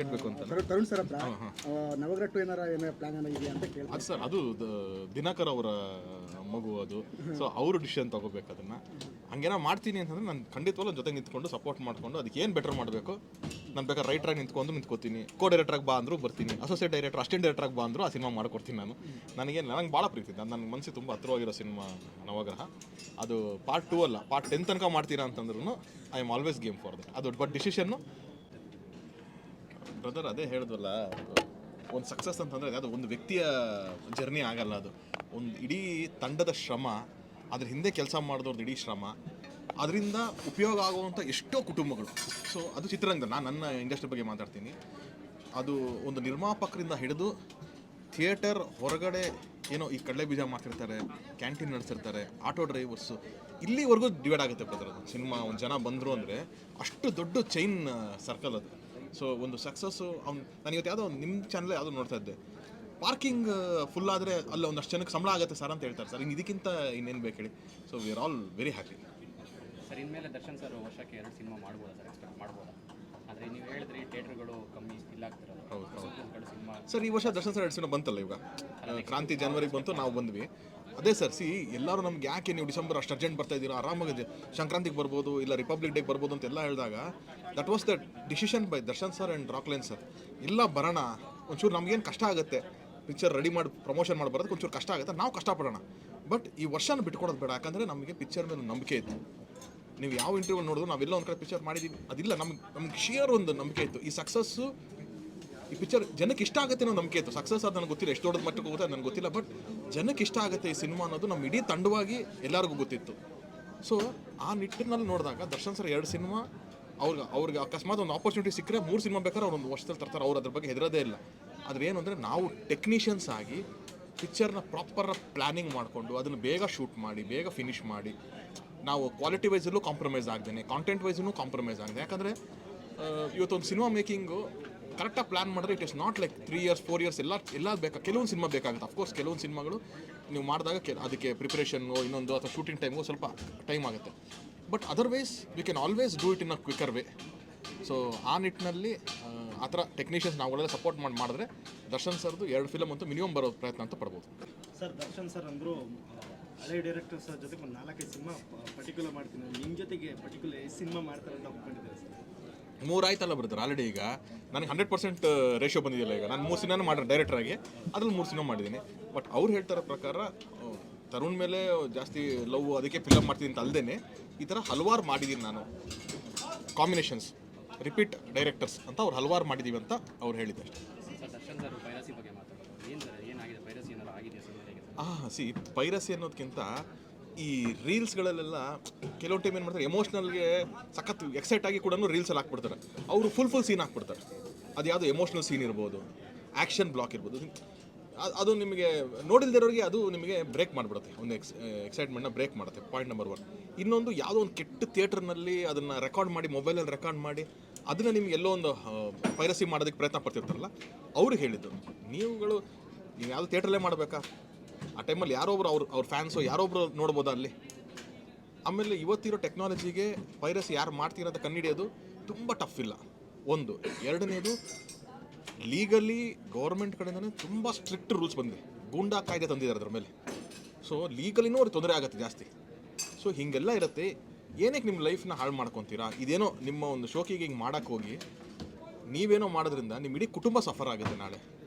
Ticket ಬೇಕು ಅಂತ. Tarun- Tarun sir ಹತ್ರ ನವಗ್ರಹ ಟು ಏನಾರ ಏನೋ ಪ್ಲಾನ್ ಏನೋ ಇದೆಯಾ ಅಂತ ಕೇಳಿ ಅದು ಸರ್ ಅದು ದ- ದಿನಕರ್ ಅವರ ಮಗು ಅದು. ಸೊ ಅವರು ಡಿಸಿಷನ್ ತಗೋಬೇಕು ಅದನ್ನ. ಹಂಗೇನೋ ಮಾಡ್ತೀನಿ ಅಂತಂದ್ರೆ ನಾನು ಖಂಡಿತವಾಗ್ಲೂ ಜೊತೆ ನಿಂತ್ಕೊಂಡು ಸಪೋರ್ಟ್ ಮಾಡ್ಕೊಂಡು ಅದಕ್ಕೆ ಏನು ಬೆಟರ್ ಮಾಡಬೇಕು? ನಾನು ಬೇಕಾದ್ರೆ ರೈಟ್ರಾಗಿ ನಿಂತ್ಕೊಂಡು ನಿಂತ್ಕೋತೀನಿ. ಕೋ ಡೈರೆಕ್ಟ್ರಾಗಿ ಬಾ ಅಂದ್ರು ಬರ್ತೀನಿ. ಅಸೋಸಿಯೇಟ್ ಡೈರೆಕ್ಟರ್ ಅಸಿಸ್ಟೆಂಟ್ ಡೈರೆಕ್ಟ್ರಾಗಿ ಬಾ ಅಂದ್ರು ಆ ಸಿನಿಮಾ ಮಾಡ್ಕೊಡ್ತೀನಿ ನಾನು. ನನಗೆ ನನಗೆ ಭಾಳ ಪ್ರೀತಿ. ನಾನು ನನ್ನ ಮನಸ್ಸಿಗೆ ತುಂಬ ಹತ್ರವಾಗಿರೋ ಸಿನಿಮಾ ನವಗ್ರಹ. ಅದು ಪಾರ್ಟ್ ಟೂ ಅಲ್ಲ ಪಾರ್ಟ್ ಟೆನ್ ತನಕ ಮಾಡ್ತೀರಾ ಅಂತಂದ್ರೂ I am always game for that ಅದು ಬಟ್ ಡಿಸಿಷನ್ನು ಬ್ರದರ್ ಅದೇ ಹೇಳಿದ್ವಲ್ಲ, ಒಂದು ಸಕ್ಸಸ್ ಅಂತಂದರೆ ಅದು ಒಂದು ವ್ಯಕ್ತಿಯ ಜರ್ನಿ ಆಗಲ್ಲ ಅದು. ಒಂದು ಇಡೀ ತಂಡದ ಶ್ರಮ, ಅದ್ರ ಹಿಂದೆ ಕೆಲಸ ಮಾಡಿದವ್ರದ್ದು ಇಡೀ ಶ್ರಮ, ಅದರಿಂದ ಉಪಯೋಗ ಆಗುವಂಥ ಎಷ್ಟೋ ಕುಟುಂಬಗಳು. ಸೊ ಅದು ಚಿತ್ರರಂಗದ ನಾನು ನನ್ನ ಇಂಡಸ್ಟ್ರಿ ಬಗ್ಗೆ ಮಾತಾಡ್ತೀನಿ. ಅದು ಒಂದು ನಿರ್ಮಾಪಕರಿಂದ ಹಿಡಿದು ಥಿಯೇಟರ್ ಹೊರಗಡೆ ಏನೋ ಈ ಕಡಲೆ ಬೀಜ ಮಾಡ್ತಿರ್ತಾರೆ ಕ್ಯಾಂಟೀನ್ ನಡೆಸಿರ್ತಾರೆ ಆಟೋ ಡ್ರೈವರ್ಸು ಇಲ್ಲಿವರೆಗೂ ಡಿವೈಡ್ ಆಗುತ್ತೆ ಬ್ರದರ್ ಅದು. ಸಿನಿಮಾ ಒಂದು ಜನ ಬಂದರು ಅಂದರೆ ಅಷ್ಟು ದೊಡ್ಡ ಚೈನ್ ಸರ್ಕಲ್ ಅದು. ಸೊ ಒಂದು ಸಕ್ಸಸ್ಸು ಅವ್ನು ನಾನು ಇವತ್ತು ಯಾವುದೋ ನಿಮ್ಮ ಚಾನಲ್ ಯಾವುದೋ ನೋಡ್ತಾ ಇದ್ದೆ. ಪಾರ್ಕಿಂಗ್ ಫುಲ್ ಆದರೆ ಅಲ್ಲಿ ಒಂದಷ್ಟು ಜನಕ್ಕೆ ಸಂಬಳ ಆಗುತ್ತೆ ಸರ್ ಅಂತ ಹೇಳ್ತಾರೆ ಸರ್ ಇನ್ನು ಇದಕ್ಕಿಂತ ಇನ್ನೇನು ಬೇಕು ಹೇಳಿ. So we are all very happy sir ಇನ್ಮೇಲೆ ದರ್ಶನ್ ಸರ್ ವರ್ಷಕ್ಕೆ ಎರಡು ಸಿನಿಮಾ ಮಾಡ್ಬೋದಾ ಸರ್ ಎಕ್ಸ್ಪೆಕ್ಟ್ ಮಾಡ್ಬೋದಾ? ಆದರೆ ನೀವು ಹೇಳಿದ್ರಿ ಥಿಯೇಟ್ರ್ಗಳು ಕಮ್ಮಿ ಇಲ್ಲ ಆಗ್ತಿರೋದು. ಹೌದು, ಹೌದು. ಎರಡು ಸಿನಿಮಾ ಸರ್ ಈ ವರ್ಷ ದರ್ಶನ್ ಸರ್ ಎರಡು ಸಿನಿಮಾ ಬಂತಲ್ಲ ಇವಾಗ? ಕ್ರಾಂತಿ ಜನವರಿಗೆ ಬಂತು ನಾವು ಬಂದ್ವಿ. ಅದೇ ಸರ್, ಸಿ, ಎಲ್ಲರೂ ನಮ್ಗೆ ಯಾಕೆ ನೀವು ಡಿಸೆಂಬರ್ ಅಷ್ಟು ಅರ್ಜೆಂಟ್ ಬರ್ತಾ ಇದ್ದೀರಾ? ಆರಾಮಾಗಿದೆ ಸಂಕ್ರಾಂತಿಗೆ ಬರ್ಬೋದು, ಇಲ್ಲ ರಿಪಬ್ಲಿಕ್ ಡೇಗೆ ಬರ್ಬೋದು ಅಂತ ಎಲ್ಲ ಹೇಳಿದಾಗ that was the decision by Darshan sir and Rockline sir ಇಲ್ಲ, ಬರೋಣ. ಒಂಚೂರು ನಮಗೇನು ಕಷ್ಟ ಆಗುತ್ತೆ. ಪಿಕ್ಚರ್ ರೆಡಿ ಮಾಡಿ ಪ್ರಮೋಷನ್ ಮಾಡಿ ಬರೋದಕ್ಕೆ ಒಂಚೂರು ಕಷ್ಟ ಆಗುತ್ತೆ. ನಾವು ಕಷ್ಟಪಡೋಣ. ಬಟ್ ಈ ವರ್ಷನ ಬಿಟ್ಕೊಡೋದು ಬೇಡ. ಯಾಕಂದರೆ ನಮಗೆ ಪಿಕ್ಚರ್ ಮೇಲೆ ನಂಬಿಕೆ ಇತ್ತು. ನೀವು ಯಾವ ಇಂಟರ್ವ್ಯೂ ನೋಡಿದ್ರು ನಾವೆಲ್ಲ ಒಂದು ಕಡೆ ಪಿಕ್ಚರ್ ಮಾಡಿದ್ದೀವಿ ಅದಿಲ್ಲ, ನಮ್ಗೆ ನಮ್ಗೆ ಶಿಯರ್ ಒಂದು ನಂಬಿಕೆ ಇತ್ತು. ಈ ಸಕ್ಸಸ್ಸು ಈ ಪಿಕ್ಚರ್ ಜನಕ್ಕೆ ಇಷ್ಟ ಆಗುತ್ತೆ ಅನ್ನೋ ನಂಬಿಕೆ ಇತ್ತು. ಸಕ್ಸಸ್ ಅದು ನನಗೆ ಗೊತ್ತಿಲ್ಲ, ಎಷ್ಟು ದೊಡ್ಡದ ಮಟ್ಟಕ್ಕೆ ಹೋಗುತ್ತೆ ನನಗೆ ಗೊತ್ತಿಲ್ಲ ಬಟ್ ಜನಕ್ಕೆ ಇಷ್ಟ ಆಗುತ್ತೆ ಈ ಸಿನಿಮಾ ಅನ್ನೋದು ನಮ್ಮ ಇಡೀ ತಂಡವಾಗಿ ಎಲ್ಲರಿಗೂ ಗೊತ್ತಿತ್ತು. ಸೊ ಆ ನಿಟ್ಟಿನಲ್ಲಿ ನೋಡಿದಾಗ ದರ್ಶನ್ ಸರ್ ಎರಡು ಸಿನಿಮಾ ಅವ್ರಿಗೆ ಅವ್ರಿಗೆ ಅಕಸ್ಮಾತ್ ಒಂದು ಆಪರ್ಚುನಿಟಿ ಸಿಕ್ಕರೆ ಮೂರು ಸಿನಿಮಾ ಬೇಕಾದ್ರೆ ಅವ್ರು ಒಂದು ವರ್ಷದಲ್ಲಿ ತರ್ತಾರೆ, ಅವ್ರು ಅದ್ರ ಬಗ್ಗೆ ಹೆದರೋದೇ ಇಲ್ಲ. ಆದ್ರೆ ಏನು ಅಂದರೆ ನಾವು ಟೆಕ್ನಿಷಿಯನ್ಸ್ ಆಗಿ ಪಿಕ್ಚರ್ನ ಪ್ರಾಪರ್ ಪ್ಲ್ಯಾನಿಂಗ್ ಮಾಡಿಕೊಂಡು ಅದನ್ನು ಬೇಗ ಶೂಟ್ ಮಾಡಿ, ಬೇಗ ಫಿನಿಶ್ ಮಾಡಿ, ನಾವು ಕ್ವಾಲಿಟಿ ವೈಸಲ್ಲೂ ಕಾಂಪ್ರಮೈಸ್ ಆಗ್ದೇನೆ ಕಾಂಟೆಂಟ್ ವೈಸೂ ಕಾಂಪ್ರಮೈಸ್ ಆಗಿದೆ ಯಾಕಂದರೆ ಇವತ್ತೊಂದು ಸಿನಿಮಾ ಮೇಕಿಂಗು ಕರೆಕ್ಟಾಗಿ ಪ್ಲಾನ್ ಮಾಡಿದ್ರೆ it is not like three years four years ಎಲ್ಲ ಎಲ್ಲ ಬೇಕಾ ಕೆಲವೊಂದು ಸಿನಿಮಾ ಬೇಕಾಗುತ್ತೆ. ಅಫ್ಕೋರ್ಸ್ ಕೆಲವೊಂದು ಸಿನಿಮಾಗಳು ನೀವು ಮಾಡಿದಾಗ ಕೆ ಅದಕ್ಕೆ ಪ್ರಿಪ್ರೇಷನ್ನು ಇನ್ನೊಂದು ಅಥವಾ ಶೂಟಿಂಗ್ ಟೈಮ್ಗೂ ಸ್ವಲ್ಪ ಟೈಮ್ ಆಗುತ್ತೆ. But otherwise we can always do it in a quicker way so ಆ ನಿಟ್ಟಿನಲ್ಲಿ ಆ, ಥರ ಟೆಕ್ನಿಷಿಯನ್ಸ್ ನಾವುಗಳೆಲ್ಲ ಸಪೋರ್ಟ್ ಮಾಡಿ ಮಾಡಿದ್ರೆ ದರ್ಶನ್ ಸರ್ದು ಎರಡು ಫಿಲಮ್ ಅಂತೂ ಮಿನಿಮಮ್ ಬರೋ ಪ್ರಯತ್ನ ಅಂತ ಪಡ್ಬೋದು. ಸರ್ ದರ್ಶನ್ ಸರ್ ಅಂದರು ಹಳೆ ಡೈರೆಕ್ಟರ್ ಸರ್ ಜೊತೆಗೆ ಒಂದು ನಾಲ್ಕೈದು ಸಿನಿಮಾ ಪರ್ಟಿಕ್ಯುಲರ್ ಮಾಡ್ತೀನಿ. ನಿಮ್ಮ ಜೊತೆಗೆ ಪರ್ಟಿಕ್ಯುಲರ್ ಸಿನಿಮಾ ಮಾಡ್ತಾರೆ ಅಂತ ಒಪ್ಕೊಂಡಿದ್ದಾರೆ ಸರ್? ಮೂರು ಆಯ್ತಲ್ಲ ಬರ್ತಾರೆ ಆಲ್ರೆಡಿ ಈಗ. ನನಗೆ ಹಂಡ್ರೆಡ್ ಪರ್ಸೆಂಟ್ ರೇಷಿಯೋ ಬಂದಿದೆಯಲ್ಲ ಈಗ. ನಾನು ಮೂರು ಸಿನಿಮಾನು ಮಾಡಿದ್ರೆ ಡೈರೆಕ್ಟರಾಗಿ ಅದ್ರಲ್ಲಿ ಮೂರು ಸಿನಿಮಾ ಮಾಡಿದ್ದೀನಿ. ಬಟ್ ಅವ್ರು ಹೇಳ್ತಾರ ಪ್ರಕಾರ ತರುಣ್ ಮೇಲೆ ಜಾಸ್ತಿ ಲವ್ ಅದಕ್ಕೆ ಫಿಲಮ್ ಮಾಡ್ತೀನಿ ಅಂತ ಅಲ್ಲದೇ ಈ ಥರ ಹಲವಾರು ಮಾಡಿದ್ದೀನಿ ನಾನು. ಕಾಂಬಿನೇಷನ್ಸ್ ರಿಪೀಟ್ ಡೈರೆಕ್ಟರ್ಸ್ ಅಂತ ಅವ್ರು ಹಲವಾರು ಮಾಡಿದ್ದೀವಿ ಅಂತ ಅವ್ರು ಹೇಳಿದ್ದೆ ಅಷ್ಟೇ ಆ ಸಿ ಪೈರಸಿ ಅನ್ನೋದಕ್ಕಿಂತ ಈ ರೀಲ್ಸ್ಗಳಲ್ಲೆಲ್ಲ ಕೆಲವು ಟೈಮ್ ಏನು ಮಾಡ್ತಾರೆ ಎಮೋಷ್ನಲ್ಗೆ ಸಖತ್ ಎಕ್ಸೈಟ್ ಆಗಿ ಕೂಡ ರೀಲ್ಸಲ್ಲಿ ಹಾಕ್ಬಿಡ್ತಾರೆ. ಅವರು ಫುಲ್ ಫುಲ್ ಸೀನ್ ಹಾಕ್ಬಿಡ್ತಾರೆ. ಅದು ಯಾವುದು ಎಮೋಷ್ನಲ್ ಸೀನ್ ಇರ್ಬೋದು ಆ್ಯಕ್ಷನ್ ಬ್ಲಾಕ್ ಇರ್ಬೋದು. ಅದು ನಿಮಗೆ ನೋಡಿಲ್ದಿರೋರಿಗೆ ಅದು ನಿಮಗೆ ಬ್ರೇಕ್ ಮಾಡಿಬಿಡುತ್ತೆ. ಒಂದು ಎಕ್ಸ್ ಎಕ್ಸೈಟ್ಮೆಂಟ್ನ ಬ್ರೇಕ್ ಮಾಡುತ್ತೆ ಪಾಯಿಂಟ್ ನಂಬರ್ ಒನ್ ಇನ್ನೊಂದು ಯಾವುದೋ ಒಂದು ಕೆಟ್ಟ ಥಿಯೇಟ್ರ್ನಲ್ಲಿ ಅದನ್ನು ರೆಕಾರ್ಡ್ ಮಾಡಿ ಮೊಬೈಲಲ್ಲಿ ರೆಕಾರ್ಡ್ ಮಾಡಿ, ಅದನ್ನು ನಿಮ್ಗೆ ಎಲ್ಲೋ ಒಂದು ಪೈರಸಿ ಮಾಡೋದಕ್ಕೆ ಪ್ರಯತ್ನ ಪಡ್ತಿರ್ತಾರಲ್ಲ ಅವ್ರಿಗೆ ಹೇಳಿದ್ದು, ನೀವುಗಳು, ನೀವು ಯಾವುದು ಥಿಯೇಟ್ರಲ್ಲೇ ಮಾಡಬೇಕಾ? ಆ ಟೈಮಲ್ಲಿ ಯಾರೊಬ್ರು ಅವ್ರು ಅವ್ರ ಫ್ಯಾನ್ಸು ಯಾರೊಬ್ರು ನೋಡ್ಬೋದು ಅಲ್ಲಿ? ಆಮೇಲೆ ಇವತ್ತಿರೋ ಟೆಕ್ನಾಲಜಿಗೆ ವೈರಸ್ ಯಾರು ಮಾಡ್ತೀರಂತ ಕಂಡುಹಿಡಿಯೋದು ತುಂಬ ಟಫ್ ಇಲ್ಲ. ಒಂದು. ಎರಡನೇದು ಲೀಗಲಿ ಗೌರ್ಮೆಂಟ್ ಕಡೆಯಿಂದನೇ ತುಂಬ ಸ್ಟ್ರಿಕ್ಟ್ ರೂಲ್ಸ್ ಬಂದಿದೆ. ಗೂಂಡಾ ಕಾಯ್ದೆ ತಂದಿದ್ದಾರೆ ಅದ್ರ ಮೇಲೆ. ಸೊ ಲೀಗಲಿನೂ ಅವ್ರಿಗೆ ತೊಂದರೆ ಆಗುತ್ತೆ ಜಾಸ್ತಿ. ಸೊ ಹೀಗೆಲ್ಲ ಇರುತ್ತೆ. ಏನಕ್ಕೆ ನಿಮ್ಮ ಲೈಫ್ನ ಹಾಳು ಮಾಡ್ಕೊತೀರಾ? ಇದೇನೋ ನಿಮ್ಮ ಒಂದು ಶೋಕಿಗೆ ಹಿಂಗೆ ಮಾಡೋಕ್ಕೋಗಿ ನೀವೇನೋ ಮಾಡೋದ್ರಿಂದ ನಿಮ್ಮ ಇಡೀ ಕುಟುಂಬ ಸಫರ್ ಆಗುತ್ತೆ ನಾಳೆ.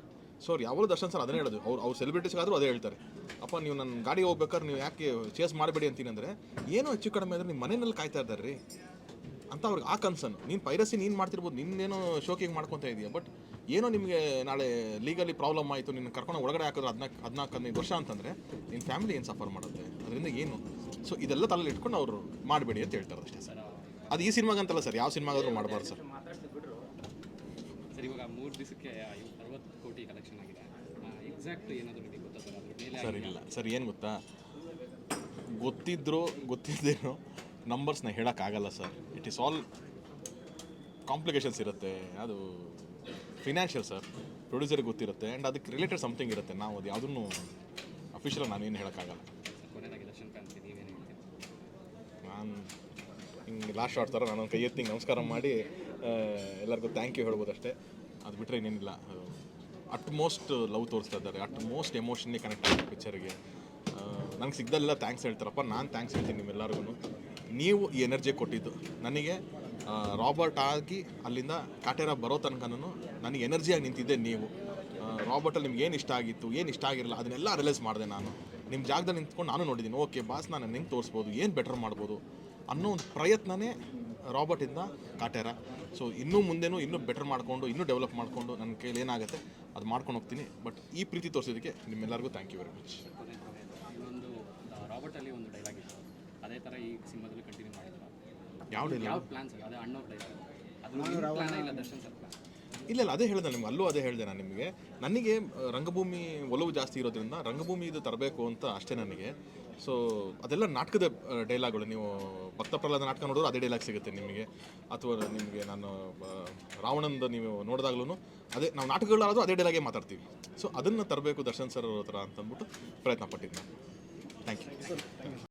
ಸೊ ಅವ್ರು ಯಾವಾಗಲೂ ದರ್ಶನ್ ಸರ್ ಅದನ್ನೇ ಹೇಳೋದು. ಅವ್ರು ಅವ್ರು ಸೆಲೆಬ್ರಿಟೀಸ್ಗಾದರೂ ಅದೇ ಹೇಳ್ತಾರೆ. ಅಪ್ಪ, ನೀವು ನನ್ನ ಗಾಡಿ ಹೋಗ್ಬೇಕಾದ್ರೆ ನೀವು ಯಾಕೆ ಚೇಸ್ ಮಾಡಬೇಡಿ ಅಂತೀನಿ ಅಂದರೆ, ಏನೋ ಹೆಚ್ಚು ಕಡಿಮೆ ಅಂದರೆ ನಿಮ್ಮ ಮನೆಯಲ್ಲಿ ಕಾಯ್ತಾ ಇದ್ದಾರೆ ರೀ. ಅಂತ ಅವ್ರಿಗೆ ಆ ಕನ್ಸರ್ನ್ ನೀನು ಪೈರಸಿ ನೀನು ಮಾಡ್ತಿರ್ಬೋದು, ನಿನ್ನೇನೋ ಶೋಕಿಂಗ್ ಮಾಡ್ಕೊತಾ ಇದೆಯಾ ಬಟ್ ಏನೋ ನಿಮಗೆ ನಾಳೆ ಲೀಗಲಿ ಪ್ರಾಬ್ಲಮ್ ಆಯಿತು, ನಿನ್ನ ಕರ್ಕೊಂಡು ಒಳಗಡೆ ಹಾಕಿದ್ರೆ ಹದಿನಾಲ್ಕು ಹದಿನಾಲ್ಕು ಹದಿನೈದು ವರ್ಷ ಅಂತಂದರೆ ನಿನ್ನ ಫ್ಯಾಮಿಲಿ ಏನು ಸಫರ್ ಮಾಡುತ್ತೆ? ಅದರಿಂದ ಏನು? ಸೊ ಇದೆಲ್ಲ ತಲೆಯಲ್ಲಿ ಇಟ್ಕೊಂಡು ಅವರು ಮಾಡಬೇಡಿ ಅಂತ ಹೇಳ್ತಾರೆ ಅಷ್ಟೇ ಸರ್. ಅದು ಈ ಸಿನಿಮಾಗಂತಲ್ಲ ಸರ್. ಯಾವ ಸಿನಿಮಾಗಾದರೂ ಮಾಡಬಾರ್ದು ಸರ್. ಸರ್ ಇವಾಗ ಮೂರು ದಿವಸಕ್ಕೆ ಅರವತ್ತು ಕೋಟಿ ಕಲೆಕ್ಷನ್ ಆಗಿದೆ. ಎಕ್ಸಾಕ್ಟ್ ಏನಾದರೂ ನಿಮಗೆ ಗೊತ್ತಾ ಸರ್ ಅದ್ರ ಮೇಲೆ ಸರ್ ಇಲ್ಲ. ಸರ್ ಏನು ಗೊತ್ತಾ? ಗೊತ್ತಿದ್ರೋ ಗೊತ್ತಿದ್ದೇನೋ ನಂಬರ್ಸ್ನ ಹೇಳೋಕ್ಕಾಗಲ್ಲ sir. It is all complications ಇರುತ್ತೆ. ಅದು ಫಿನಾನ್ಷಿಯಲ್ ಸರ್. ಪ್ರೊಡ್ಯೂಸರ್ಗೆ ಗೊತ್ತಿರುತ್ತೆ. ಆ್ಯಂಡ್ ಅದಕ್ಕೆ ರಿಲೇಟೆಡ್ ಸಮಥಿಂಗ್ ಇರುತ್ತೆ. ನಾವು ಅದು ಯಾವುದನ್ನು ಅಫಿಷಿಯಲ್ ನಾನೇನು ಹೇಳೋಕ್ಕಾಗಲ್ಲ ಫ್ಯಾನ್ಸ್ಗೆ ನೀವೇನು ಹೇಳ್ತೀರಿ? ನಾನು ಹಿಂಗೆ ಲಾಸ್ಟ್ ಶಾರ್ಟ್ ಥರ ನಾನು ಕೈ ಎತ್ತಿ ನಮಸ್ಕಾರ ಮಾಡಿ ಎಲ್ಲರಿಗೂ ಥ್ಯಾಂಕ್ ಯು ಹೇಳ್ಬೋದು ಅಷ್ಟೇ. ಅದು ಬಿಟ್ಟರೆ ಇನ್ನೇನಿಲ್ಲ. ಅಟ್ ಮೋಸ್ಟ್ ಲವ್ ತೋರಿಸ್ತಾ ಇದ್ದಾರೆ. ಅಟ್ ಮೋಸ್ಟ್ ಎಮೋಷನ್ನೇ ಕನೆಕ್ಟ್ ಆಗಿದೆ ಪಿಕ್ಚರ್ಗೆ ನನಗೆ ಸಿಗ್ದಲ್ಲೆಲ್ಲ ಥ್ಯಾಂಕ್ಸ್ ಹೇಳ್ತಾರಪ್ಪ. ನಾನು ಥ್ಯಾಂಕ್ಸ್ ಹೇಳ್ತೀನಿ ನಿಮ್ಮೆಲ್ಲರಿಗೂ ನೀವು ಈ ಎನರ್ಜಿ ಕೊಟ್ಟಿದ್ದು. ನನಗೆ ರಾಬರ್ಟ್ ಆಗಿ ಅಲ್ಲಿಂದ ಕಾಟೇರ ಬರೋ ತನಕನೂ ನನಗೆ ಎನರ್ಜಿಯಾಗಿ ನಿಂತಿದ್ದೆ ನೀವು. ರಾಬರ್ಟಲ್ಲಿ ನಿಮ್ಗೆ ಏನು ಇಷ್ಟ ಆಗಿತ್ತು, ಏನು ಇಷ್ಟ ಆಗಿರಲ್ಲ ಅದನ್ನೆಲ್ಲ ರಿಲೈಸ್ ಮಾಡಿದೆ ನಾನು. ನಿಮ್ಮ ಜಾಗದಲ್ಲಿ ನಿಂತ್ಕೊಂಡು ನಾನು ನೋಡಿದ್ದೀನಿ. ಓಕೆ ಬಾಸ್ ನಾನು ಹೆಂಗೆ ತೋರಿಸ್ಬೋದು, ಏನು ಬೆಟರ್ ಮಾಡ್ಬೋದು ಅನ್ನೋ ಒಂದು ಪ್ರಯತ್ನನೇ ರಾಬರ್ಟಿಂದ ಕಾಟೇರ. ಸೊ ಇನ್ನೂ ಮುಂದೆನೂ ಇನ್ನೂ ಬೆಟರ್ ಮಾಡಿಕೊಂಡು ಇನ್ನೂ ಡೆವಲಪ್ ಮಾಡಿಕೊಂಡು ನನ್ನ ಕೈಲಿ ಏನಾಗುತ್ತೆ ಅದು ಮಾಡ್ಕೊಂಡು ಹೋಗ್ತೀನಿ. ಬಟ್ ಈ ಪ್ರೀತಿ ತೋರಿಸೋದಕ್ಕೆ ನಿಮ್ಮೆಲ್ಲರಿಗೂ thank you very much Robert ಒಂದು ಡೈಲಾಗ್ ಇತ್ತು. ಅದೇ ಥರ ಈ ಸಿನಿಮಾದಲ್ಲಿ ಕಂಟಿನ್ಯೂ ಮಾಡಿದ್ರು. ಯಾವ ಯಾವ ಡೈಲಾಗ್ ಪ್ಲಾನ್ಸ್ ಅದೇ ಅಣ್ಣೋ ಡೈಲಾಗ್ ಅದು ಪ್ಲಾನ್ ಇಲ್ಲ ದರ್ಶನ್ ಸರ್ ಪ್ಲಾನ್ ಇಲ್ಲ ಇಲ್ಲ ಅದೇ ಹೇಳಿದೆ ನಿಮ್ಗೆ ಅಲ್ಲೂ ಅದೇ ಹೇಳಿದೆ ನಾನು ನಿಮಗೆ. ನನಗೆ ರಂಗಭೂಮಿ ಒಲವು ಜಾಸ್ತಿ ಇರೋದ್ರಿಂದ ರಂಗಭೂಮಿ ಇದು ತರಬೇಕು ಅಂತ ಅಷ್ಟೇ ನನಗೆ. ಸೊ ಅದೆಲ್ಲ ನಾಟಕದ ಡೈಲಾಗ್ಗಳು ನೀವು ಭಕ್ತ ಪ್ರಹ್ಲಾದ ನಾಟಕ ನೋಡಿದ್ರೆ ಅದೇ ಡೈಲಾಗ್ ಸಿಗುತ್ತೆ ನಿಮಗೆ. ಅಥವಾ ನಿಮಗೆ ನಾನು ರಾವಣಂದ ನೀವು ನೋಡಿದಾಗ್ಲೂ ಅದೇ, ನಾವು ನಾಟಕಗಳಾದರೂ ಅದೇ ಡೈಲಾಗೆ ಮಾತಾಡ್ತೀವಿ. ಸೊ ಅದನ್ನು ತರಬೇಕು ದರ್ಶನ್ ಸರ್ ಅವ್ರ ಹತ್ರ ಅಂತಂದ್ಬಿಟ್ಟು ಪ್ರಯತ್ನ ಪಟ್ಟಿದ್ದು ನಾನು ಥ್ಯಾಂಕ್ ಯು